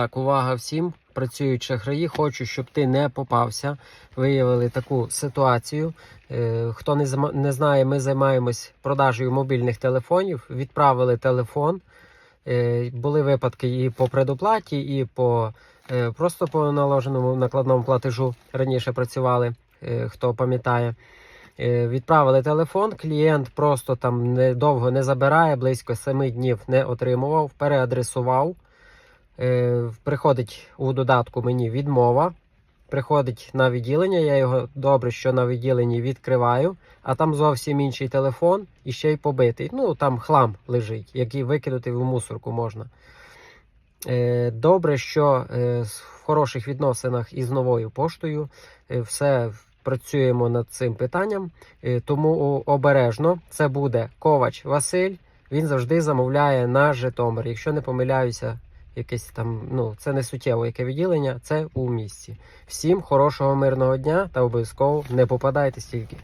Так, увага всім, працюють шахраї. Хочу, щоб ти не попався. Виявили таку ситуацію. Е, Хто не, не знає, ми займаємось продажею мобільних телефонів. Відправили телефон. Е, Були випадки і по предоплаті, і по е, просто по наложеному накладному платежу. Раніше працювали, хто пам'ятає. Відправили телефон, клієнт просто там недовго не забирає, близько 7 днів не отримував, переадресував. Е, приходить у додатку мені відмова. Приходить на відділення, я його добре, що на відділенні відкриваю, а там зовсім інший телефон і ще й побитий. Ну там хлам лежить, який викинути в мусорку можна. Е, добре, що е, в хороших відносинах із новою поштою все працюємо над цим питанням. Тому обережно це буде Ковач Василь. Він завжди замовляє на Житомир. Якщо не помиляюся, якесь там, ну це не суттєво яке відділення, це у місті. Всім хорошого мирного дня та обов'язково не попадайте стільки.